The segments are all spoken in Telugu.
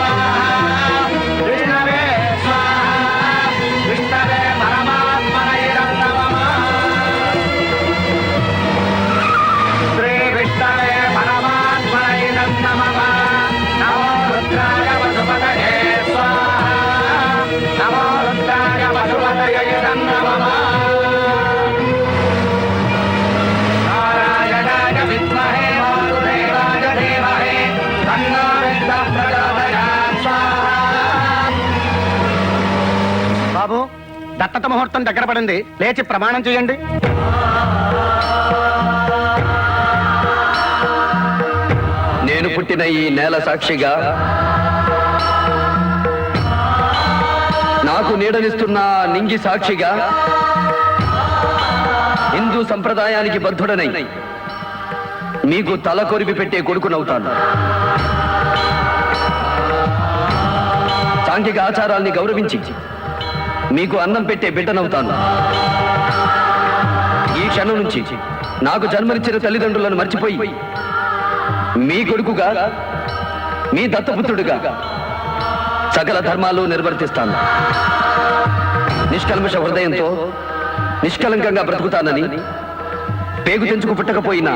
啊 బాబు దత్తత ముహూర్తం దగ్గర పడింది. లేచి ప్రమాణం చేయండి. నేను పుట్టిన ఈ నేల సాక్షిగా నాకు నీడనిస్తున్న నింగి సాక్షిగా హిందూ సంప్రదాయానికి బద్ధుడనై మీకు తల కొరిపి పెట్టే కొడుకునవుతాను. సాంఘిక ఆచారాల్ని గౌరవించి మీకు అన్నం పెట్టే బిడ్డనవుతాను. ఈ క్షణం నుంచి నాకు జన్మనిచ్చిన తల్లిదండ్రులను మర్చిపోయి మీ కొడుకుగా మీ దత్తపుత్రుడిగా సకల ధర్మాలు నిర్వర్తిస్తాను. నిష్కల్మష హృదయంతో నిష్కలంకంగా బ్రతుకుతానని పేగు తెంచుకు పుట్టకపోయినా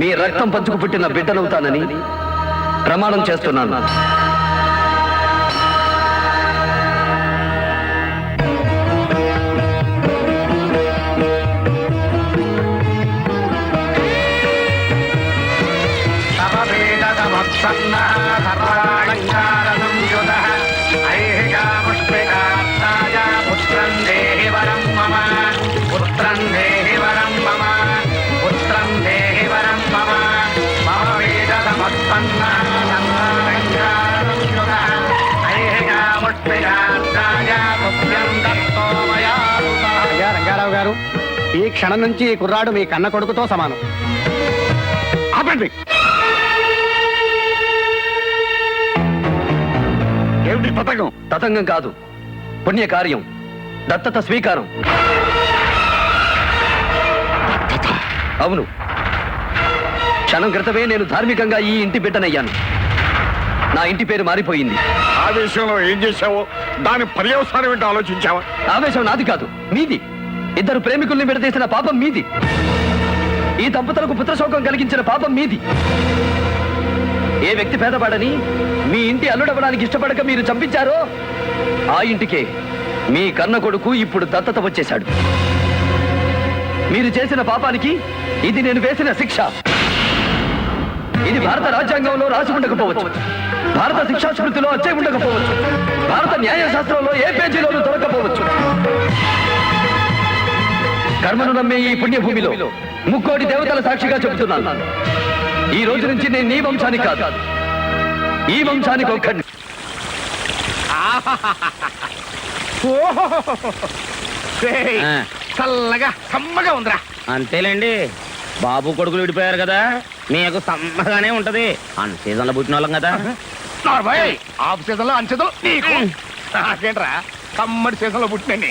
మీ రక్తం పంచుకు పుట్టిన బిడ్డనవుతానని ప్రమాణం చేస్తున్నాను. రంగారావు గారు ఈ క్షణం నుంచి ఈ కుర్రాడు మీ కన్న కొడుకుతో సమానం. ఆపండి. ఏమిటి తతంగం కాదు. పుణ్యకార్యం. దత్తత స్వీకారం. అవును. క్షణం క్రితమే నేను ధార్మికంగా ఈ ఇంటి బిడ్డనయ్యాను. నా ఇంటి పేరు మారిపోయింది. ఆ విషయంలో ఏం చేశావో దాని పర్యవసానం ఏంటో ఆలోచించావా? ఆవేశం నాది కాదు. మీది. ఇద్దరు ప్రేమికుల్ని విడదీసిన పాపం మీది. ఈ దంపతులకు పుత్రశోకం కలిగించిన పాపం మీది. ఏ వ్యక్తి పేదవాడని మీ ఇంటి అల్లుడవడానికి ఇష్టపడక మీరు చంపించారో ఆ ఇంటికే మీ కన్న కొడుకు ఇప్పుడు దత్తత వచ్చేశాడు. మీరు చేసిన పాపానికి ఇది నేను వేసిన శిక్ష. ఇది భారత రాజ్యాంగంలో రాసి ఉండకపోవచ్చు. భారత శిక్షా స్మృతిలో వచ్చే ఉండకపోవచ్చు. భారత న్యాయశాస్త్రంలో ఏ పేజీలోనూ దొరకపోవచ్చు. కర్మను నమ్మే ఈ పుణ్యభూమిలో ముక్కోటి దేవతల సాక్షిగా చెబుతున్నాను. ఈ రోజు నుంచి నేను నీ వంశానికి కాదు. ఈ వంశానికి ఒక్కడిని చల్లగా సమ్మగా ఉందిరా. అంతేలేండి. బాబు కొడుకులు విడిపోయారు కదా. మీకు సమ్మగానే ఉంటది. అన్ సీజన్లో పుట్టిన వాళ్ళం కదా నార్మల్ ఆఫ్ సీజన్లో అన్ సీజన్ నీకు. నాకేంట్రా కమ్మడి సీజన్లో పుట్టినండి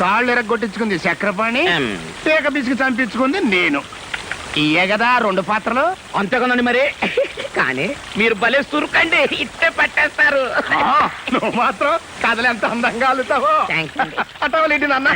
కాళ్ళు ఎరగొట్టించుకుంది చక్రపాణి. పీక పిసికి చంపించుకుంది నేను ఇయే కదా రెండు పాత్రలు అంతేకనండి మరి కానీ మీరు భలే సురుకండి ఇట్టే పట్టేస్తారు నువ్వు మాత్రం కథలు ఎంత అందంగా అల్లుతావో. అటవలేంటి నాన్న.